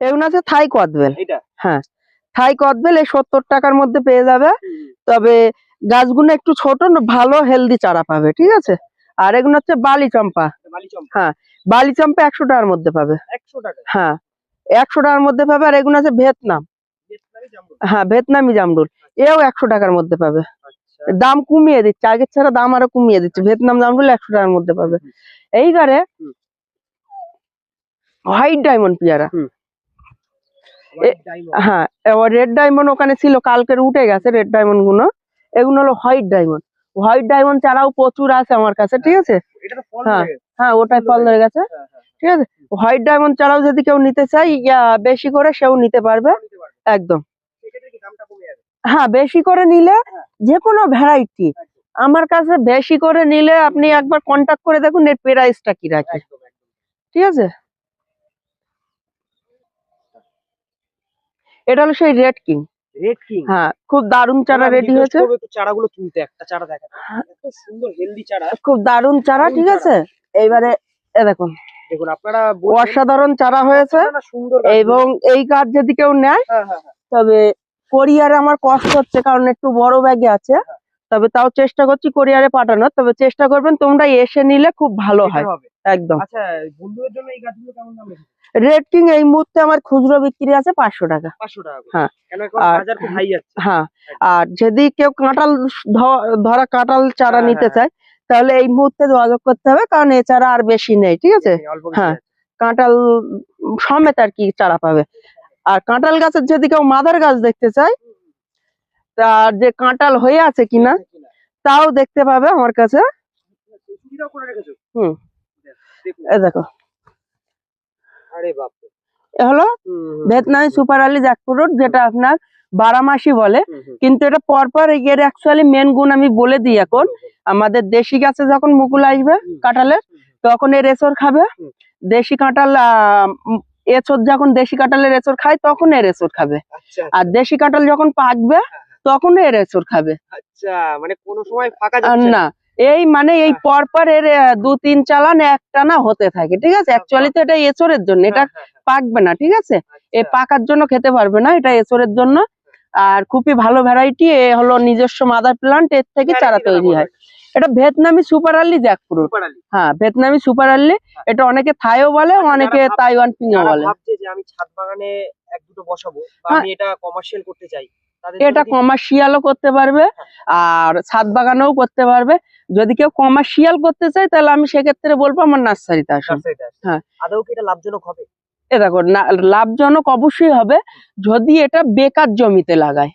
এগুলো আছে থাই কদবেল হ্যাঁ থাই কদবেল এই সত্তর টাকার মধ্যে পেয়ে যাবে। তবে গাছগুলো একটু ছোট ন- ভালো হেলদি চারা পাবে ঠিক আছে? আর এগুলো হচ্ছে বালি চম্পা চম্পা বালি চম্পা একশো টাকার মধ্যে পাবে। হ্যাঁ একশো টাকার মধ্যে পাবে আর এগুলো আছে ভিয়েতনাম হ্যাঁ ভিয়েতনামি জামরুল। এও একশো টাকার মধ্যে পাবে। আচ্ছা। দাম কমিয়ে দিচ্ছে আগের ছাড়া দাম আরও কমিয়ে দিচ্ছে। ভিয়েতনাম জামরুল একশো টাকার মধ্যে পাবে। এইবারে। হোয়াইট ডায়মন্ড পেয়ারা। হ্যাঁ এবার রেড ডায়মন্ড ওখানে ছিল কালকের উঠে গেছে রেড ডায়মন্ডগুলো। এগুলো হলো হোয়াইট ডায়মন্ড হোয়াইট ডায়মন্ড ছাড়াও প্রচুর আছে আমার কাছে ঠিক আছে? এটা তো ফল হ্যাঁ। হ্যাঁ ওটাই ফল ধরে গেছে। হ্যাঁ, হ্যাঁ, ঠিক আছে? হোয়াইট ডায়মন্ড ছাড়াও যদি কেউ নিতে চায় বেশি করে সেও নিতে পারবে। একদম? হ্যাঁ বেশি করে নিলে হ্যাঁ। যে কোনো ভ্যারাইটি আমার কাছে বেশি করে নিলে আপনি একবার কন্টাক্ট করে দেখুন এর প্রাইসটা কি রাখে। ঠিক আছে? এটা হলো সেই রেড কিং Red King। হ্যাঁ খুব দারুণ চারা রেডি হয়েছে। চারাগুলো তুলতে, একটা চারা দেখাতে। এত সুন্দর হেলদি চারা। খুব দারুণ চারা ঠিক আছে? এইবারে এ দেখুন। দেখুন আপনারা অসাধারণ চারা হয়েছে। এবং এই গাছ যদি কেউ নেয় হ্যাঁ, হ্যাঁ, হ্যাঁ। তবে কোরিয়ারে আমার কষ্ট হচ্ছে কারণ একটু বড় ব্যাগে আছে। তবে তাও চেষ্টা করছি কোরিয়ারে পাঠানোর। তবে চেষ্টা করবেন তোমরা এসে নিলে খুব ভালো হয়। একদম। আচ্ছা বন্ধুদের জন্য এই গাছগুলো কেমন দাম রেড কিং এই মুহূর্তে আমার খুচরো বিক্রি আছে পাঁচশো টাকা। 500 টাকা হ্যাঁ। হ্যাঁ। আর যদি কেউ কাঁঠাল ধ- ধরা কাঁঠাল চারা হ্যাঁ, নিতে হ্যাঁ। চায় তাহলে এই মুহূর্তে যোগাযোগ করতে হবে কারণ এছাড়া আর বেশি নেই ঠিক আছে? হ্যাঁ। কাঁঠাল সমেত আর কি চারা পাবে। আর কাঁঠাল গাছের যদি কেউ মাদার গাছ দেখতে চায় তার যে কাঁটাল হয়ে আছে কিনা? তাও দেখতে পাবে আমার কাছে। হুম। দেখো। আরে বাপ এ হলো ভিয়েতনামি সুপার আলি জ্যাকফ্রুট যেটা আপনার বারামাসি বলে। কিন্তু এটা পরপর এর অ্যাকচুয়ালি মেন গুণ আমি বলে দিই এখন। আমাদের দেশি গাছে যখন মুকুল আসবে। কাঁঠালের তখন এর এসর খাবে। দেশি কাঁঠাল উম, যখন দেশি কাঁঠালের এঁচড় খায় তখন এর এঁচড় খাবে। আচ্ছা আর দেশি কাঁঠাল যখন পাকবে তখন এর এঁচড় খাবে। আচ্ছা মানে কোনো সময় ফাঁকা না। এই মানে এই হ্যাঁ। পরপর এর দু তিন চালান একটানা হতে থাকে ঠিক আছে? অ্যাকচুয়ালি তো এটা এঁচড়ের জন্য এটা হ্যাঁ, হ্যাঁ, পাকবে না ঠিক আছে? এ আচ্ছা। পাকার জন্য খেতে পারবে না এটা এঁচড়ের জন্য। আর খুবই ভালো ভ্যারাইটি এ হলো নিজস্ব মাদার প্লান্ট এর থেকে চারা তৈরি হয়। এটা ভিয়েতনামি সুপার আর্লি জ্যাকফ্রুট। সুপার হ্যাঁ ভিয়েতনামি সুপার আর্লি এটা অনেকে থাইও বলে আচ্ছা, অনেকে তাইওয়ান পিঙো যারা বলে। আমি ছাদ বাগানে এক দুটো বসাবো হ্যাঁ। আমি এটা কমার্শিয়াল করতে চাই এটা কমার্শিয়ালও করতে পারবে আর ছাদ বাগানেও করতে পারবে। যদি কেউ কমার্শিয়াল করতে চায় তাহলে আমি সেক্ষেত্রে বলব আমার নার্সারিতে আসুন। হ্যাঁ। আদৌ কি এটা লাভজনক হবে? এ দেখো লাভজনক অবশ্যই হবে। যদি এটা বেকার জমিতে লাগায়।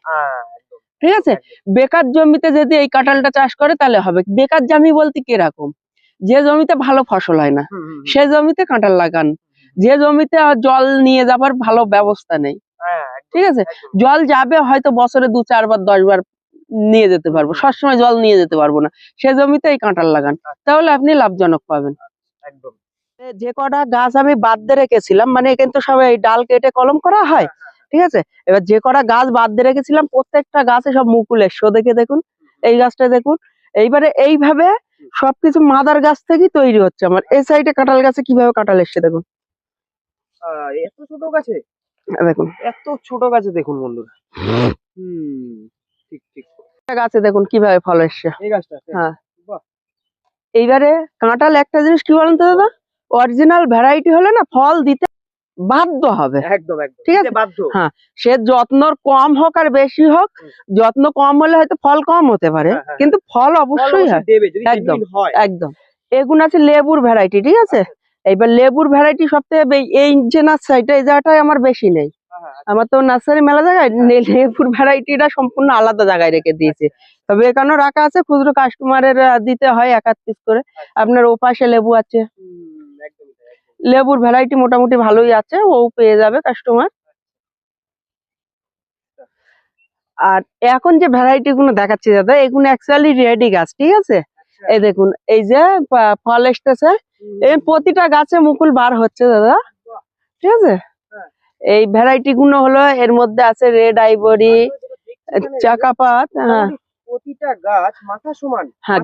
ঠিক আছে? বেকার জমিতে যদি এই কাঁঠালটা চাষ করে তাহলে হবে। বেকার জমি বলতে কীরকম? যে জমিতে ভালো ফসল হয় না। সে জমিতে কাঁঠাল লাগান। যে জমিতে জল নিয়ে যাবার ভালো ব্যবস্থা নেই। ঠিক আছে? জল যাবে হয়তো বছরে দু চারবার দশবার নিয়ে যেতে পারব। সবসময় জল নিয়ে যেতে পারব না। সে জমিতে এই কাঁঠাল লাগান। তাহলে আপনি লাভজনক পাবেন। একদম। যে কটা গাছ আমি বাদ দিয়ে রেখেছিলাম মানে কিন্তু সবাই এই ডাল কেটে কলম করা হয় ঠিক আছে? এবার যে কটা গাছ বাদ দিয়ে রেখেছিলাম প্রত্যেকটা গাছে সব মুকুল এসছো। দেখে দেখুন এই গাছটা দেখুন। এইবারে এইভাবে সবকিছু মাদার গাছ থেকেই তৈরি হচ্ছে আমার। এই সাইডে কাঁঠাল গাছে কীভাবে কাঁঠাল এসছে দেখুন। আহ, এত ছোট গাছে? এই দেখুন। এত ছোট গাছে দেখুন বন্ধুরা। হুম ঠিক ঠিক। গাছে দেখুন কীভাবে ফল এসছে। এই গাছটা হ্যাঁ। এইবারে কাঁঠাল একটা জিনিস কি বলেন তো দাদা? অরিজিনাল ভ্যারাইটি হলে না ফল দিতে বাধ্য হবে। একদম একদম। ঠিক আছে? বাধ্য। হ্যাঁ। সে যত্নর কম হোক আর বেশি হোক যত্ন কম হলে হয়তো ফল কম হতে পারে হ্যাঁ, হ্যাঁ, কিন্তু ফল ফল অবশ্যই হয়। একদম। একদম। এগুন আছে লেবুর ভ্যারাইটি ঠিক আছে? এইবার লেবুর ভ্যারাইটি সব থেকে এই যে নার্সারিটা এই জায়গাটায় আমার বেশি নেই। হ্যাঁ, হ্যাঁ, আমার তো নার্সারি মেলা জায়গায় নে- লেবুর ভ্যারাইটিটা সম্পূর্ণ আলাদা জায়গায় রেখে দিয়েছে। তবে এখানেও রাখা আছে খুচরো কাস্টমারের দিতে হয় এক আধ পিস করে। আপনার ওপাশে লেবু আছে। লেবুর ভ্যারাইটি মোটামুটি ভালোই আছে ও পেয়ে যাবে কাস্টমার আর এখন যে ভ্যারাইটি গুলো দেখাচ্ছি দাদা এগুলো অ্যাকচুয়ালি রেডি গাছ ঠিক আছে? এই দেখুন এই যে ফল এসতেছে এই প্রতিটা গাছে মুকুল বার হচ্ছে দাদা। ঠিক আছে? হ্যাঁ। এই ভ্যারাইটি গুলো হলো এর মধ্যে আছে রেড যেটা চাকাপাত হ্যাঁ। প্রতিটা গাছ মাথা সমান হ্যাঁ।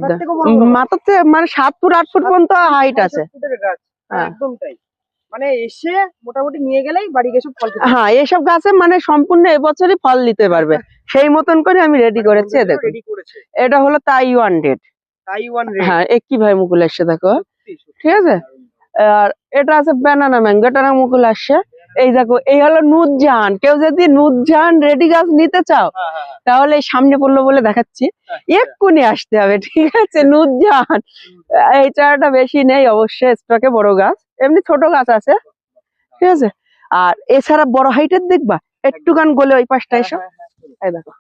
মাথাতে মানে সাত ফুট আট ফুট পর্যন্ত হাইট আছে। হ্যাঁ। একদম তাই। মানে এসে মোটামুটি নিয়ে গেলেই বাড়ি গিয়ে ফল হ্যাঁ এসব গাছে মানে সম্পূর্ণ এবছরই ফল দিতে পারবে। সেই মতন করে আমি রেডি করেছি এ দেখুন। এটা হলো তাইওয়ান ডেট হ্যাঁ এ কি ভাই মুকুল এসছে দেখো। ঠিক আছে? আর এটা আছে ব্যানানা ম্যাঙ্গো এটা মুকুল আসছে? এই দেখো এই হলো কেউ যদি রেডি গাছ নিতে চাও হ্যাঁ হ্যাঁ তাহলে সামনে পড়ল বলে দেখাচ্ছি। এক্ষুনি আসতে হবে ঠিক আছে? নুরজাহান এই চারাটা বেশি নেই অবশ্যই স্টকে বড় গাছ। এমনি ছোট গাছ আছে। ঠিক আছে? আর এছাড়া বড় হাইটের দেখবা? একটুখান গলে ওই পাশটা এসো। এই দেখো।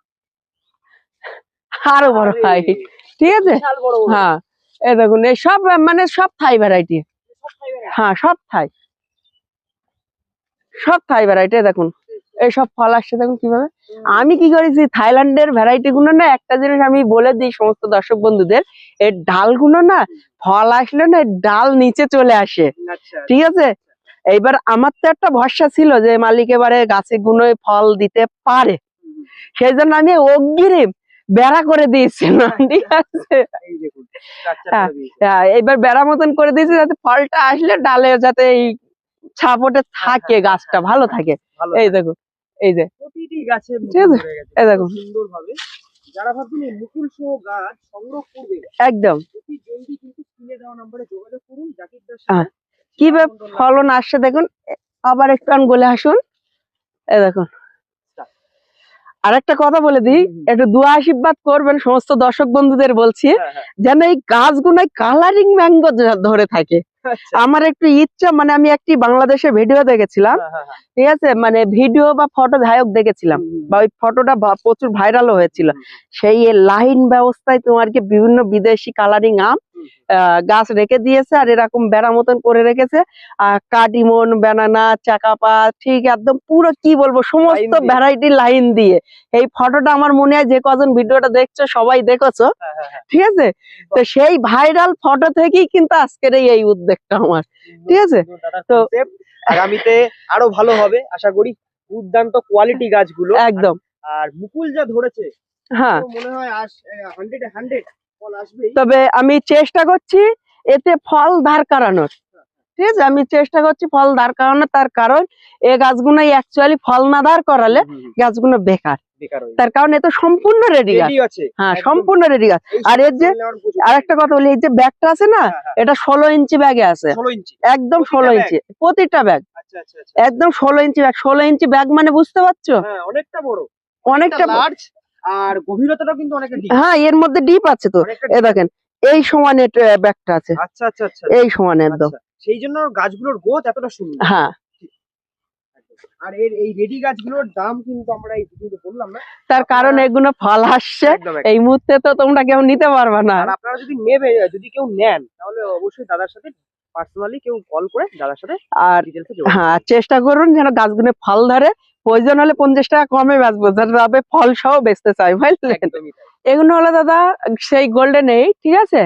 আরও বড় হাইট ঠিক আছে। হ্যাঁ এই দেখুন এই সব মানে সব থাই ভ্যারাইটি। হ্যাঁ সব থাই। সব থাই ভ্যারাইটি দেখুন। এই সব ফল আসছে দেখুন কীভাবে। আমি কি করেছি থাইল্যান্ডের ভ্যারাইটি গুলো না একটা জিনিস আমি বলে দিই সমস্ত দর্শক বন্ধুদের এর ডালগুলো না ফল আসলে না ডাল নিচে চলে আসে। আচ্ছা। ঠিক আছে? এইবার আমার তো একটা ভরসা ছিল যে মালিক এবারে গাছে গুনোয় ফল দিতে পারে। সেই জন্য আমি অগ্রিম বেড়া করে দিয়েছিলাম ঠিক আছে? এই দেখুন চার চারটা হ্যাঁ। এইবার বেড়া মতন করে দিয়েছি যাতে ফলটা আসলে ডালে যাতে এই ছাপটে থাকে হ্যাঁ, গাছটা হ্যাঁ, ভালো হ্যাঁ, থাকে। এই দেখো এই যে। ঠিক এই দেখুন। সুন্দর যারা ভাবছেন মুকুল সহ গাছ সংগ্রহ করবে একদম। অতি জলদি কিন্তু স্ক্রিনে দেওয়া নম্বরে যোগাযোগ করুন জাকিরদার হ্যাঁ। সাথে কীভাবে ফলন আসছে দেখুন আবার একটু আন গলে আসুন। এই দেখুন। আর একটা কথা বলে দিই। একটু দোয়া আশীর্বাদ করবেন সমস্ত দর্শক বন্ধুদের বলছি। হ্যাঁ, হ্যাঁ, যেন এই গাছগুলোয় কালারিং ম্যাঙ্গো ধরে থাকে। আচ্ছা। আমার একটু ইচ্ছা মানে আমি একটি বাংলাদেশে ভিডিও দেখেছিলাম। হ্যাঁ। ঠিক আছে? মানে ভিডিও বা ফটো ধায়ক দেখেছিলাম। বা ওই ফটোটা প্রচুর ভাইরালও হয়েছিল। সেই লাইন ব্যবস্থায় তোমার কি বিভিন্ন বিদেশি কালারিং আম গাছ রেখে দিয়েছে আর এরকম বেড়া মতন করে রেখেছে। আর কাটিমন বেনানা চাকাপা ঠিক একদম পুরো কি বলব সমস্ত ভ্যারাইটি লাইন দিয়ে। এই ফটোটা আমার মনে হয় যে কজন ভিডিওটা দেখছ সবাই দেখেছ হ্যাঁ, হ্যাঁ, হ্যাঁ। ঠিক আছে? তো সেই ভাইরাল ফটো থেকেই কিন্তু আজকের এই উদ্যোগটা আমার ঠিক আছে? তো- আগামীতে আরও ভালো হবে আশা করি। দুর্দান্ত কোয়ালিটি গাছগুলো। একদম। আর মুকুল যা ধরেছে হ্যাঁ। মনে হয় হান্ড্রেড হান্ড্রেড তবে আমি চেষ্টা করছি এতে ফল দাঁড় করানোর। ঠিক আছে? আমি চেষ্টা করছি ফল দাঁড় করানোর তার কারণ এ গাছগুলো অ্যাকচুয়ালি ফল না দাঁড় করালে গাছগুলো বেকার। তার কারণ এ তো সম্পূর্ণ রেডি গাছ। হ্যাঁ সম্পূর্ণ রেডি গাছ। আর এর যে-। আর একটা কথা বলি এই যে ব্যাগটা আছে না হ্যাঁ, হ্যাঁ, এটা ষোলো ইঞ্চি ব্যাগে আছে। একদম ষোলো ইঞ্চি। প্রতিটা ব্যাগ। আচ্ছা আচ্ছা আচ্ছা। একদম ষোলো ইঞ্চি ব্যাগ। ষোলো ইঞ্চি ব্যাগ মানে বুঝতে পারছ? হ্যাঁ অনেকটা বড়। অনেকটা লার্জ আর গভীরতাটাও কিন্তু deep। হ্যাঁ এর মধ্যে ডিপ আছে তো। এ দেখেন এই সমানে ব্যাগটা আছে। আচ্ছা আচ্ছা আচ্ছা। এই সমানে একদম। আচ্ছা। সেই জন্য গাছগুলোর গোছ এতটা সুন্দর। হ্যাঁ। আর এর এই রেডি গাছগুলোর দাম কিন্তু আমরা ভিডিওতে বললাম না। তার কারণ এগুলো ফল আসছে। এই মুহূর্তে তো তোমরা কেউ নিতে পারবে না। আর আপনারা যদি নেবে যদি কেউ নেন তাহলে অবশ্যই দাদার সাথে পার্সোনালি কেউ কল করে দাদার সাথে আর হ্যাঁ চেষ্টা করুন যেন গাছগুলো ফল ধরে। প্রয়োজন হলে পঞ্চাশ টাকা কমে বেচবো যাতে ফল সহ বেচতে চাই বুঝলেন? এগুলো হলো দাদা সেই গোল্ডেন এই ঠিক আছে?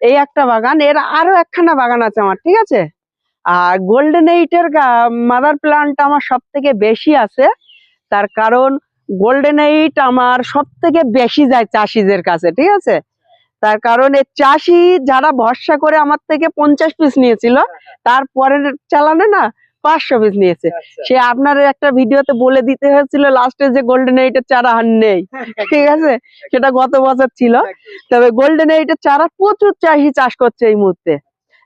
এই একটা বাগান এর আরও একখানা বাগান আছে আমার ঠিক আছে? আর গোল্ডেন এইটের মাদার প্লান্ট আমার সব থেকে বেশি আছে তার কারণ গোল্ডেন এইট আমার সব থেকে বেশি যায় চাষিদের কাছে ঠিক আছে? তার কারণ এই চাষি যারা ভরসা করে আমার থেকে পঞ্চাশ পিস নিয়েছিল তারপরের চালানে না পাঁচশো পিস নিয়েছে। আচ্ছা। সে আপনার একটা ভিডিওতে বলে দিতে হয়েছিল লাস্টে যে গোল্ডেন এইটের চারা আর নেই। ঠিক আছে? সেটা গত বছর ছিল। তবে গোল্ডেন এইটের চারা প্রচুর চাষি চাষ করছে এই মুহূর্তে।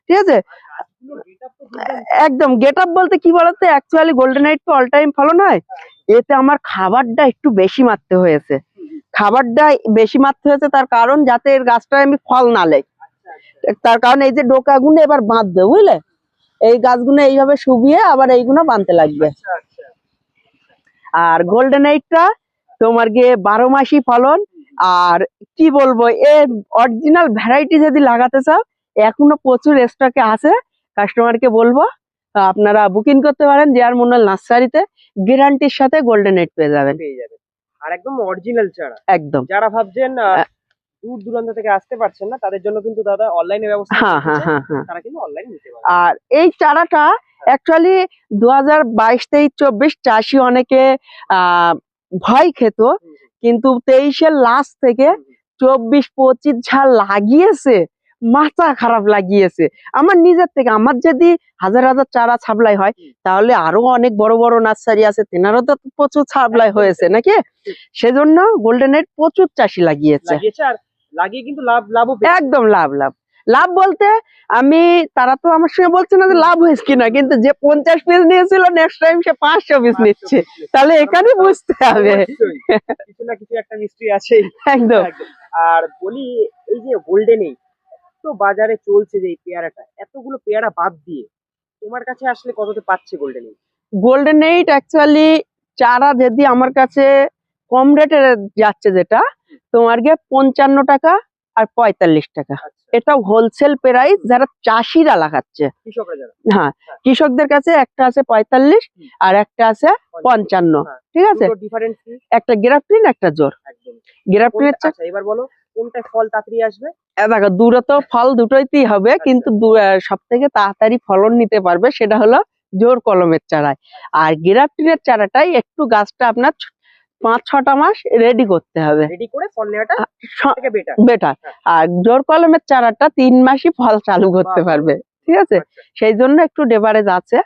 ঠিক আছে। একদম। গেট আপ বলতে কি বলতো? অ্যাকচুয়ালি গোল্ডেন এইট তো অল টাইম ফলন হয়। এতে আমার খাবারটা একটু বেশি মারতে হয়েছে। খাবারটা বেশি মারতে হয়েছে তার কারণ যাতে এর গাছটায় আমি ফল না লেগ আচ্ছা, আচ্ছা। তার কারণ এই যে ডোকাগুলো এবার বাঁধবে বুঝলে? এই গাছগুলো এইভাবে শুবিয়ে আবার এইগুলো বাঁধতে লাগবে। আচ্ছা, আচ্ছা। আর গোল্ডেন এইটটা তোমার গিয়ে বারো মাসি ফলন। আর কি বলব এ অরিজিনাল ভ্যারাইটি যদি লাগাতে চাও এখনও প্রচুর স্টকে আছে। কাস্টমারকে বলব আপনারা বুকিং করতে পারেন যে আর মন্ডল নার্সারিতে। গ্যারান্টির সাথে গোল্ডেন এইট পেয়ে যাবেন। পেয়ে যাবেন। আর একদম অরিজিনাল চারা। একদম। যারা ভাবছেন দূর দূরান্ত থেকে আসতে পারছেন না তাদের জন্য কিন্তু দাদা অনলাইনে ব্যবস্থা হ্যাঁ হ্যাঁ হ্যাঁ হ্যাঁ। তারা কিন্তু অনলাইনে নিতে পারে আর এই চারাটা অ্যাকচুয়ালি দু হাজার বাইশ তেইশ চব্বিশ চাষি অনেকে আহ ভয় খেত। কিন্তু তেইশের লাস্ট থেকে চব্বিশ পঁচিশ যা লাগিয়েছে মাথা খারাপ লাগিয়েছে। আমার নিজের থেকে আমার যদি হাজার হাজার চারা ছাবলাই হয় তাহলে আরও অনেক বড় বড় নার্সারি আছে তেনারও তো প্রচুর ছাবলাই হয়েছে নাকি? সেজন্য গোল্ডেন এইট প্রচুর চাষি লাগিয়েছে। লাগিয়েছে আর লাগিয়ে কিন্তু লাভ লাভও পেয়েছে। একদম লাভ লাভ। লাভ বলতে আমি তারা তো আমার সঙ্গে বলছে না যে লাভ হয়েছে কিনা কিন্তু যে পঞ্চাশ পিস নিয়েছিল নেক্সট টাইম সে পাঁচশো পিস নিচ্ছে। তাহলে এখানে বুঝতে হবে। কিছু না কিছু একটা মিস্ট্রি আছে একদম। আর বলি এই যে গোল্ডেন এই তো বাজারে চলছে যে এই পেয়ারাটা এতগুলো পেয়ারা বাদ দিয়ে তোমার কাছে আসলে কততে পাচ্ছে গোল্ডেন এই গোল্ডেন এইট অ্যাকচুয়ালি চারা যদি আমার কাছে কম রেটে যাচ্ছে যেটা তোমার গিয়ে পঞ্চান্ন টাকা আর পঁয়তাল্লিশ টাকা। এটাও হোলসেল প্রাইস যারা চাষিরা লাগাচ্ছে। হ্যাঁ কৃষকদের কাছে একটা আছে পঁয়তাল্লিশ আর একটা আছে পঞ্চান্ন। হ্যাঁ। ঠিক আছে? একটা গ্রাফটিন একটা জোর। গ্রাফটিনের আচ্ছা এবার বলো কোনটা ফল তাড়াতাড়ি আসবে? দেখো দূরে তো ফল দুটোইতেই হবে আচ্ছা। কিন্তু সব থেকে তাড়াতাড়ি ফলন নিতে পারবে সেটা হলো জোর কলমের চারায়। আর গ্রাফটিনের চারাটাই একটু গাছটা আপনার পাঁচ ছটা মাস রেডি করতে হবে। রেডি করে ফল নেওয়াটা বেটার হ্যাঁ। আর জোর কলমের চারাটা তিন মাসই ফল চালু করতে পারবে ঠিক আছে? সেই জন্য একটু ডেভারেজ আছে।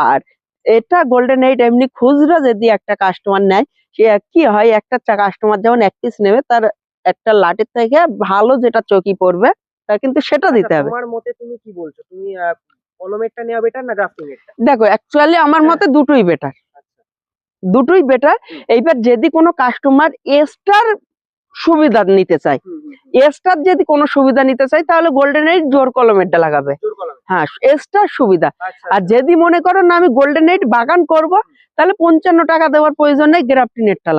আর এটা গোল্ডেন এইট এমনি খুচরো যদি একটা কাস্টমার নেয় সে কি হয় একটা কাস্টমার যেমন এক পিস নেবে তার একটা লাটের থেকে ভালো যেটা চকি পড়বে তার কিন্তু সেটা দিতে হবে। তোমার মতে তুমি কি বলছো? তুমি আহ, কলমেরটা নেওয়া বেটার না গ্রাফটিং এরটা দেখো অ্যাকচুয়ালি আমার মতে দুটোই বেটার আচ্ছা দুটোই বেটার এইবার যদি কোনো কাস্টমার এক্সট্রার সুবিধা নিতে চায়। এক্সট্রার যদি কোনো সুবিধা নিতে চায় তাহলে গোল্ডেন এইট জোর কলমেরটা লাগাবে। হ্যাঁ এক্সট্রা সুবিধা। আচ্ছা আর যদি মনে করো না আমি গোল্ডেন এইট বাগান করব তাহলে পঞ্চান্ন টাকা দেওয়ার প্রয়োজন নেই গ্রাফটি নেটটা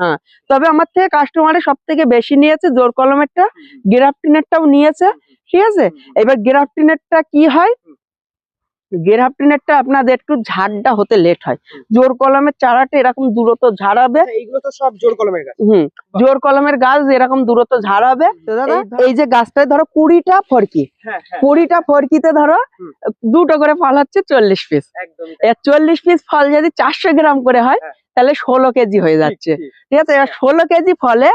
হ্যাঁ তবে আমার থেকে কাস্টমারে সব থেকে বেশি নিয়েছে জোর কলমেরটা গ্রাফটি নেটটাও নিয়েছে। ঠিক আছে? এবার গ্রাফটি নেটটা কি হয়? নেটটা আপনাদের একটু ঝাড়টা হতে লেট হয়। জোর কলমের চারাটা এরকম দূরত্ব ঝাড়াবে। আচ্ছা, এইগুলো তো সব জোর কলমের গাছ। হুম জোর কলমের গাছ এরকম দূরত্ব ঝাড়াবে। দাদা এই- যে গাছটায় ধরো কুড়িটা ফরকি হ্যাঁ হ্যাঁ। কুড়িটা ফরকিতে ধরো দুটো করে ফল হচ্ছে চল্লিশ পিস চল্লিশ পিস ফল যদি চারশো গ্রাম করে হয় হ্যাঁ। তাহলে ষোলো কেজি হয়ে যাচ্ছে। ঠিক। আছে? এবার ষোলো কেজি ফলে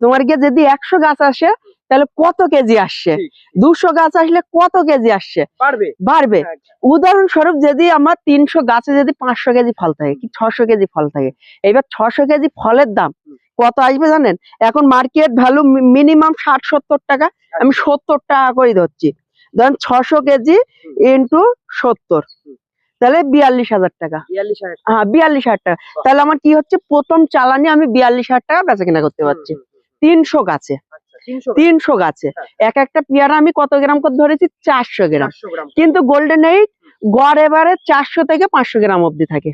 তোমার গিয়ে যদি একশো গাছ আসে তাহলে কত কেজি আসছে? দুশো গাছ আসলে কত কেজি আসছে? পারবে বাড়বে। হ্যাঁ, উদাহরণস্বরূপ যদি আমার তিনশো গাছে যদি পাঁচশো কেজি ফল থাকে কি ছশো কেজি ফল থাকে? এবার ছশো কেজি ফলের দাম কত আসবে জানেন? এখন মার্কেট ভ্যালু মিনিমাম ষাট সত্তর টাকা আমি সত্তর টাকা করে ধরছি। ধরেন ছশো কেজি ইন্টু সত্তর। তাহলে বিয়াল্লিশ হাজার টাকা। হ্যাঁ বিয়াল্লিশ হাজার টাকা। তাহলে আমার কি হচ্ছে? প্রথম চালানি আমি বিয়াল্লিশ হাজার টাকা বেচা কিনা করতে পারছি। তিনশো গাছে। আচ্ছা। তিনশো গাছে। হ্যাঁ। এক একটা পেয়ারা আমি কত গ্রাম করে ধরেছি? চারশো গ্রাম। কিন্তু গোল্ডেন এইট গড় এবারে চারশো থেকে পাঁচশো গ্রাম অব্দি থাকে।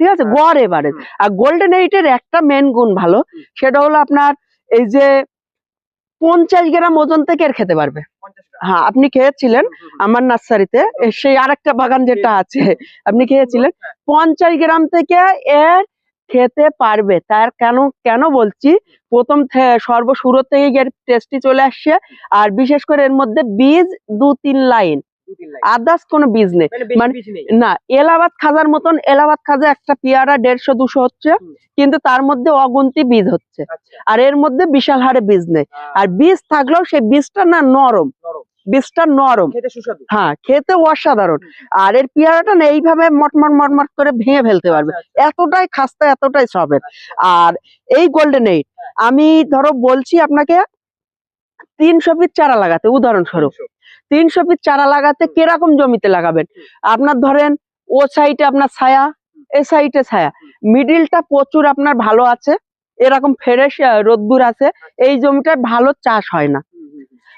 ঠিক। আছে? হ্যাঁ। গড় এবারে। আর গোল্ডেন এইটের একটা মেন গুণ ভালো সেটা হলো আপনার এই যে পঞ্চাশ গ্রাম ওজন থেকে এর খেতে পারবে। হ্যাঁ আপনি খেয়েছিলেন। আমার নার্সারিতে সেই আরেকটা বাগান যেটা আছে আপনি খেয়েছিলেন? হ্যাঁ, পঞ্চাশ গ্রাম থেকে এর খেতে পারবে। তার কেন কেন বলছি? প্রথম সর্বশুরু থেকে এর টেস্টি চলে আসছে। আর বিশেষ করে এর মধ্যে বীজ দু তিন লাইন। আদার্স কোনো বীজ নেই। মানে মানে- না এলাহাবাদ খাজার মতন এলাহাবাদ খাজা একটা পেয়ারা দেড়শো দুশো হচ্ছে। কিন্তু তার মধ্যে অগুন্তি বীজ হচ্ছে। আচ্ছা। আর এর মধ্যে বিশাল হারে বীজ নেই। আর বীজ থাকলেও সেই বীজটা না নরম। বীজটা নরম। হ্যাঁ খেতে অসাধারণ। আর এর পেয়ারাটা না এইভাবে মটমট মটমট করে ভেঙে ফেলতে পারবে। আচ্ছা, আচ্ছা। এতটাই খাস্তা এতটাই সবের আর এই গোল্ডেন এইট আমি ধরো বলছি আপনাকে তিনশো পিস চারা লাগাতে উদাহরণস্বরূপ। তিনশো। পিস চারা লাগাতে কীরকম জমিতে লাগাবেন? আপনার ধরেন ও সাইডে আপনার ছায়া এ সাইডে ছায়া। মিডিলটা প্রচুর আপনার ভালো আছে এরকম ফ্রেশ রোদ্দুর আছে। এই জমিটায় ভালো চাষ হয় না।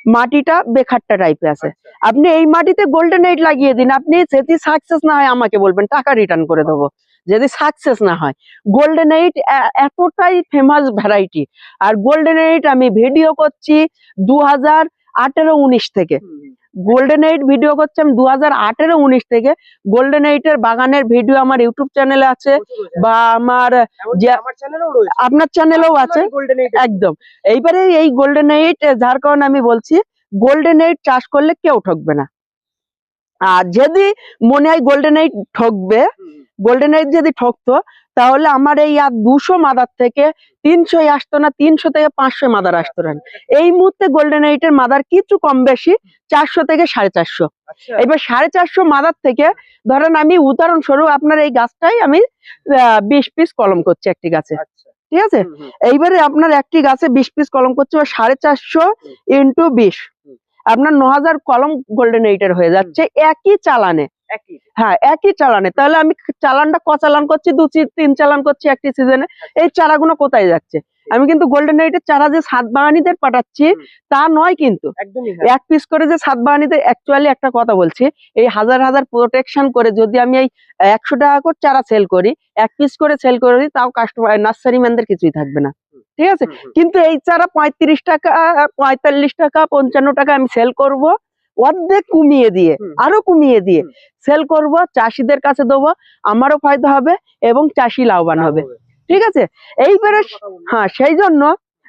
মাটিটা বেখারটা টাইপে আছে। আচ্ছা, আপনি এই মাটিতে গোল্ডেন এইট লাগিয়ে দিন আপনি যদি সাকসেস না হয় আমাকে বলবেন টাকা রিটার্ন করে দেবো। যদি সাকসেস না হয় গোল্ডেন এইট এতটাই ফেমাস ভ্যারাইটি আর গোল্ডেন এইট আমি ভিডিও করছি দু হাজার আঠেরো উনিশ থেকে। গোল্ডেন এইট ভিডিও করছি আমি দু হাজার আঠেরো উনিশ থেকে। গোল্ডেন এইটের বাগানের ভিডিও আমার ইউটিউব চ্যানেলে আছে বা আমার আপনার চ্যানেলেও আছে। একদম। এইবারে এই গোল্ডেন এইট যার কারণে আমি বলছি গোল্ডেন এইট চাষ করলে কেউ ঠকবে না। আর যদি মনে হয় গোল্ডেন এইট ঠকবে গোল্ডেন এইট যদি ঠকতো তাহলে আমার এই আর দুশো মাদার থেকে তিনশোই আসতো না তিনশো থেকে পাঁচশো মাদার আসতো না। এই মুহূর্তে গোল্ডেন এইটের মাদার কিছু কম বেশি চারশো থেকে সাড়ে চারশো। আচ্ছা। এবার সাড়ে চারশো মাদার থেকে ধরেন আমি উদাহরণস্বরূপ আপনার এই গাছটাই আমি বিশ পিস কলম করছি একটি গাছে। আচ্ছা। ঠিক আছে? এইবারে আপনার একটি গাছে বিশ পিস কলম করছে বা সাড়ে চারশো ইন্টু বিশ। আপনার ন হাজার কলম গোল্ডেন এইটের হয়ে যাচ্ছে একই চালানে। হ্যাঁ একই চালানে। তাহলে আমি চালানটা ক চালান করছি? দু তিন চালান করছি একটি সিজনে এই চারাগুলো কোথায় যাচ্ছে? আমি কিন্তু গোল্ডেন এইটের চারা যে সাত বাগানিদের পাঠাচ্ছি তা নয় কিন্তু। এক পিস করে যে সাত বাগানিদের অ্যাকচুয়ালি একটা কথা বলছি এই হাজার হাজার প্রোটেকশন করে যদি আমি এই একশো টাকা করে চারা সেল করি এক পিস করে সেল করি তাও কাস্টমার নার্সারি ম্যানদের কিছুই থাকবে না। ঠিক আছে? কিন্তু এই চারা পঁয়ত্রিশ টাকা পঁয়তাল্লিশ টাকা পঞ্চান্ন টাকা আমি সেল করব। অর্ধেক কমিয়ে দিয়ে আরও কমিয়ে দিয়ে সেল করব চাষিদের কাছে দেবো আমারও ফায়দা হবে এবং চাষি লাভবান হবে। ঠিক আছে? এইবারে হ্যাঁ সেই জন্য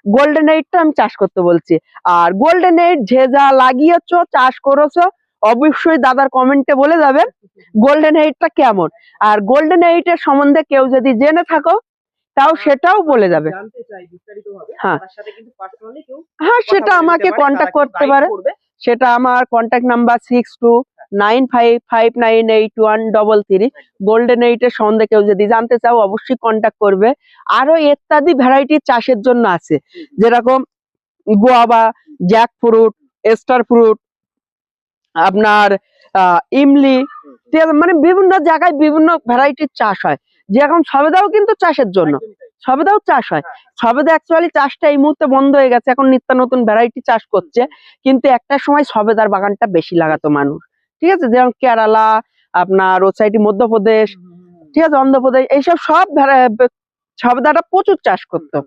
গোল্ডেন এইটটা আমি চাষ করতে বলছি। আর গোল্ডেন এইট যে যা লাগিয়েছ চাষ করেছ অবশ্যই দাদার কমেন্টে বলে যাবেন গোল্ডেন এইটটা কেমন। আর গোল্ডেন এইটের সম্বন্ধে কেউ যদি জেনে থাকো তাও সেটাও বলে যাবে। হ্যাঁ। হ্যাঁ সেটা আমাকে কন্ট্যাক্ট করতে পারে। সেটা আমার contact number six two nine five five nine eight one double three golden এইটের সম্বন্ধে কেউ যদি জানতে চাও, অবশ্যই কন্ট্যাক্ট করবে। আরও ইত্যাদি ভ্যারাইটি চাষের জন্য আছে। যেরকম guava jackfruit star fruit আপনার ইমলি মানে বিভিন্ন জায়গায় বিভিন্ন ভ্যারাইটির চাষ হয়। যেরকম সবেদাও কিন্তু চাষের জন্য। সবেদাও চাষ হয়। সবেদা অ্যাকচুয়ালি চাষটা এই মুহূর্তে বন্ধ হয়ে গেছে। এখন নিত্য নতুন ভ্যারাইটি চাষ করছে। কিন্তু একটা সময় সবেদার বাগানটা বেশি লাগাতো মানুষ। ঠিক আছে? যেমন কেরালা, আপনার ও সাইডে মধ্যপ্রদেশ, ঠিক আছে? অন্ধ্রপ্রদেশ, এইসব সব সবেদাটা প্রচুর চাষ করতো।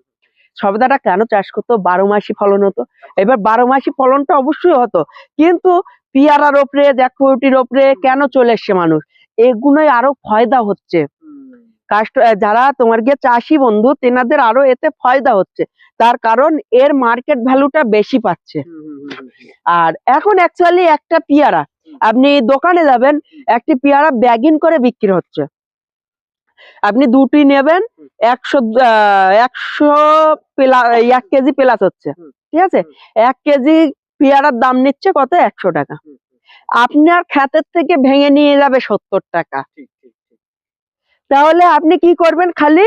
সবেদাটা কেন চাষ করতো? বারো মাসি ফলন হতো। এবার বারো মাসি ফলনটা অবশ্যই হতো। কিন্তু পিয়ারার ওপরে, জ্যাকফ্রুটির ওপরে কেন চলে এসছে মানুষ? এগুলোই আরও ফয়দা হচ্ছে। কাস্ট যারা তোমার গিয়ে চাষি বন্ধু তেনাদের আরও এতে ফয়দা হচ্ছে। তার কারণ এর মার্কেট ভ্যালুটা বেশি পাচ্ছে। আর এখন অ্যাকচুয়ালি একটা পেয়ারা। আপনি দোকানে যাবেন একটি পেয়ারা ব্যাগিন করে বিক্রি হচ্ছে। আপনি দুটি নেবেন একশো একশো প্লা- এক কেজি প্লাস হচ্ছে। ঠিক আছে? এক কেজি পেয়ারার দাম নিচ্ছে কত? একশো টাকা। আপনার খাতের থেকে ভেঙে নিয়ে যাবে সত্তর টাকা। তাহলে আপনি কি করবেন? খালি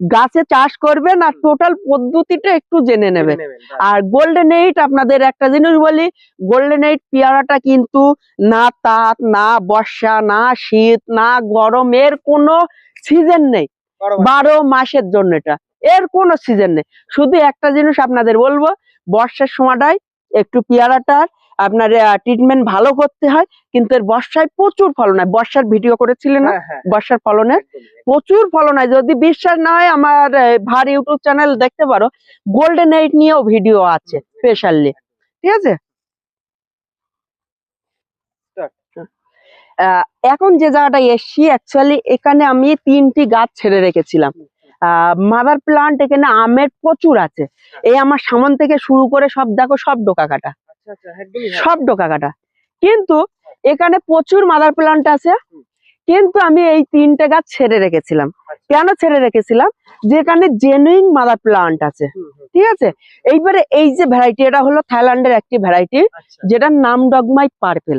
গাছে চাষ করবেন আর টোটাল পদ্ধতিটা একটু জেনে নেবেন। আর গোল্ডেন এইট আপনাদের একটা জিনিস বলি গোল্ডেন এইট পেয়ারাটা কিন্তু না তাপ না বর্ষা না শীত না গরম এর কোনো সিজন নেই। বারো মাসের জন্য এটা। এর কোনো সিজন নেই। শুধু একটা জিনিস আপনাদের বলব বর্ষার সময়টাই একটু পেয়ারাটার আপনার ট্রিটমেন্ট ভালো করতে হয় কিন্তু এর বর্ষায় প্রচুর ফলন হয়। বর্ষার ভিডিও করেছিলেন না? হ্যাঁ হ্যাঁ। বর্ষার ফলনের? প্রচুর ফলন হয়। যদি বিশ্বাস না হয় আমার ভার ইউটিউব চ্যানেল দেখতে পারো। গোল্ডেন এইট নিয়েও ভিডিও আছে স্পেশালি ঠিক আছে? এখন যে জায়গাটায় এসছি অ্যাকচুয়ালি এখানে আমি তিনটি গাছ ছেড়ে রেখেছিলাম। মাদার প্লান্ট এখানে আমের প্রচুর আছে। এই আমার সামন থেকে শুরু করে সব দেখো সব ডোকা কাটা আচ্ছা আচ্ছা হ্যাঁ। সব ডোকা কাটা কিন্তু এখানে প্রচুর মাদার প্লান্ট আছে। কিন্তু আমি এই তিনটে গাছ ছেড়ে রেখেছিলাম। আচ্ছা। কেন ছেড়ে রেখেছিলাম? যেখানে জেনুইন মাদার প্লান্ট আছে। ঠিক আছে? এইবারে এই যে ভ্যারাইটি এটা হলো থাইল্যান্ডের একটি ভ্যারাইটি যেটার নাম ডগমাই পার্পেল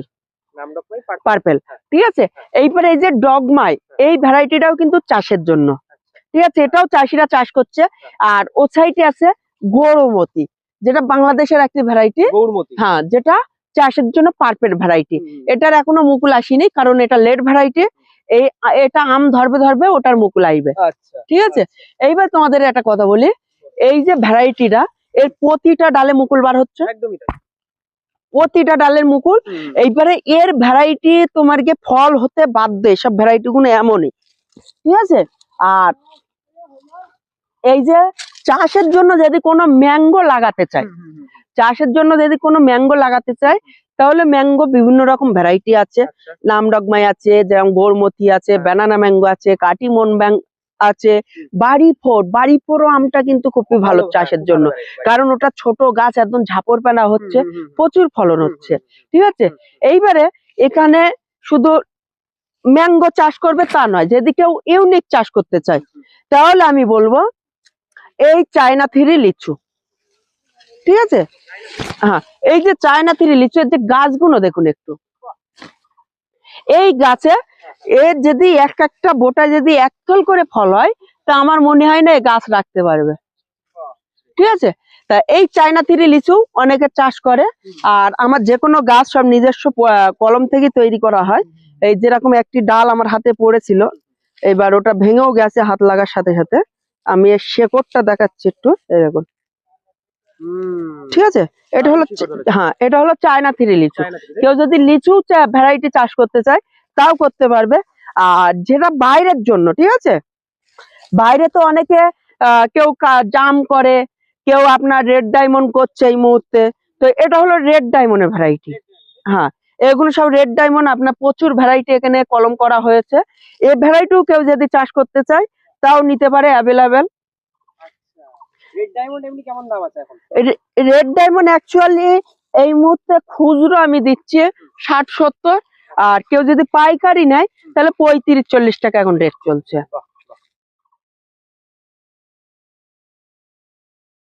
পার্পেল ঠিক আছে? এইবারে এই যে ডগমাই এই ভ্যারাইটিটাও কিন্তু চাষের জন্য। ঠিক আছে? এটাও চাষিরা চাষ করছে। আর ও সাইডে আছে গৌরমতি। যেটা বাংলাদেশের একটি ভ্যারাইটি হ্যাঁ যেটা চাষের জন্য পারফেক্ট ভ্যারাইটি এটার এখনও মুকুল আসেনি কারণ এটা লেট ভ্যারাইটি এই এটা আম ধরবে ধরবে ওটার মুকুল আইবে। আচ্ছা ঠিক আছে? এইবার তোমাদের একটা কথা বলি এই যে ভ্যারাইটিটা এর প্রতিটা ডালে মুকুল বার হচ্ছে? একদমই প্রতিটা ডালের মুকুল এইবারে এর ভ্যারাইটি তোমার গিয়ে ফল হতে বাধ্য সব ভ্যারাইটি গুলো এমনই। ঠিক আছে? আর এই যে চাষের জন্য যদি কোনো ম্যাঙ্গো লাগাতে হুম, চাষের জন্য যদি কোনো ম্যাঙ্গো লাগাতে চায় তাহলে ম্যাঙ্গো বিভিন্ন রকম ভ্যারাইটি আছে। আচ্ছা। নামডগমাই আছে যেমন গোরমতি আছে। ব্যানানা ম্যাঙ্গো আছে কাটিমন ব্যাং আছে। বাড়ি ফোর বাড়ি ফোরও আমটা কিন্তু খুবই ভালো চাষের জন্য। কারণ ওটা ছোট গাছ একদম ঝাপর পেনা হচ্ছে প্রচুর ফলন হচ্ছে। ঠিক আছে? এইবারে এখানে শুধু ম্যাঙ্গো চাষ করবে তা নয় যদি কেউ ইউনিক চাষ করতে চায় তাহলে আমি বলব এই চায়না থ্রি লিচু। ঠিক আছে? হ্যাঁ এই যে চায়না থ্রি লিচু এর যে গাছগুলো দেখুন একটু। এই গাছে এর যদি এক একটা বোটা যদি একতল করে ফল হয়, তা আমার মনে হয় না এই গাছ রাখতে পারবে। ঠিক আছে? তা এই চায়না থ্রি লিচু অনেকে চাষ করে, আর আমার যে কোনো গাছ সব নিজস্ব কলম থেকে তৈরি করা হয়। এই যেরকম একটি ডাল আমার হাতে পড়েছিল, এবার ওটা ভেঙেও গেছে হাত লাগার সাথে সাথে। আমি এর শেকড়টা দেখাচ্ছি একটু। এই দেখুন। ঠিক আছে? এটা হলো হ্যাঁ এটা হলো চায়না থ্রি লিচু কেউ যদি লিচু ভ্যারাইটি চাষ করতে চায় তাও করতে পারবে। আর যেটা বাইরের জন্য ঠিক আছে? বাইরে তো অনেকে আহ, কেউ জাম করে কেউ আপনার রেড ডায়মন্ড করছে এই মুহূর্তে। তো এটা হলো রেড ডায়মন্ডের ভ্যারাইটি হ্যাঁ এগুলো সব রেড ডায়মন্ড আপনার প্রচুর ভ্যারাইটি এখানে কলম করা হয়েছে। এই ভ্যারাইটিও কেউ যদি চাষ করতে চায় তাও নিতে পারে অ্যাভেলেবেল রেড ডায়মন্ড এমনি কেমন দাম আছে এখন? রেড ডায়মন্ড অ্যাকচুয়ালি এই মুহূর্তে খুচরো আমি দিচ্ছি ষাট সত্তর। আর কেউ যদি পাইকারি নেয় তাহলে পঁয়ত্রিশ চল্লিশ টাকা এখন রেট চলছে।